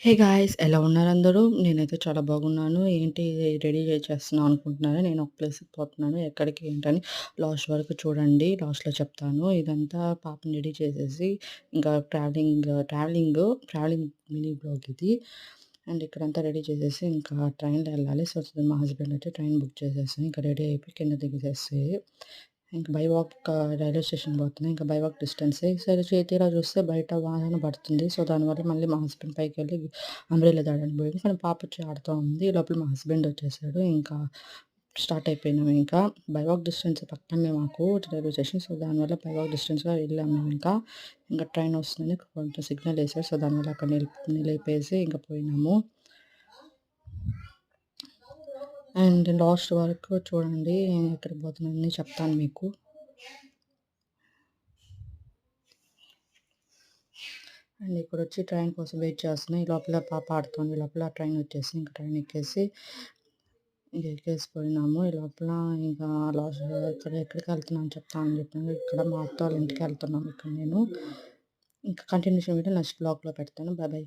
Hey guys ఎలా ఉన్నారు అందరూ? నేనైతే చాలా బాగున్నాను. ఏంటి రెడీ చేస్తున్నాను అనుకుంటున్నారా? నేను ఒక ప్లేస్‌కి పోతున్నాను. ఎక్కడికి ఏంటని లాస్ట్ వరకు చూడండి. లాస్ట్‌లో చెప్తాను. ఇదంతా పాపని రెడీ చేసేసి ఇంకా travelling travelling travelling mini blog ఇది. అండ్ ఇక్కడంతా రెడీ చేసేసి ఇంకా ట్రైన్‌లో వెళ్ళాలి సో, మా హస్బెండ్ అయితే ట్రైన్ బుక్ చేసేస్తాను ఇంకా రెడీ అయిపోయి కింద దిగేసేసి ఇంకా బైవాక్ రైల్వే స్టేషన్ పోతుంది ఇంకా బైవాక్ డిస్టెన్స్ డిస్టెన్సే. సరే చే చూస్తే బయట వాన పడుతుంది. సో, దానివల్ల మళ్ళీ మా హస్బెండ్ పైకెళ్ళి అంబ్రెల్లా దాడని పోయింది కానీ పాప వచ్చి ఆడుతూ ఉంది. ఈ లోపల మా హస్బెండ్ వచ్చేసాడు. ఇంకా స్టార్ట్ అయిపోయినాం ఇంకా. బైవాక్ డిస్టెన్స్ పక్కనే మాకు రైల్వే స్టేషన్. సో, దానివల్ల బైవాక్ డిస్టెన్స్‌గా వెళ్ళాము మేము ఇంకా. ఇంకా ట్రైన్ వస్తుందని కొంచెం సిగ్నల్ వేసాడు సో, దానివల్ల అక్కడ నిలిపి నిలిపేసి ఇంకా పోయినాము. అండ్ లాస్ట్ వరకు చూడండి. నేను ఎక్కడికి పోతున్నాను చెప్తాను మీకు. అండ్ ఇక్కడ వచ్చి ట్రైన్ కోసం వెయిట్ చేస్తున్నాయి ఈ లోపల పాప ఆడుతుంది. ఈ లోపల ట్రైన్ వచ్చేసి ఇంకా ట్రైన్ ఎక్కేసి ఇంక ఎక్కేసి పోయినాము. ఈ లోపల ఇంకా లాస్ట్ ఇక్కడ ఎక్కడికి వెళ్తున్నాను చెప్తాను అని చెప్పాను. ఇక్కడ మా అత్త వాళ్ళ ఇంటికి వెళ్తున్నాను ఇక్కడ నేను. ఇంకా కంటిన్యూషన్ వీడియో నెక్స్ట్ బ్లాగ్‌లో పెడతాను. Bye bye.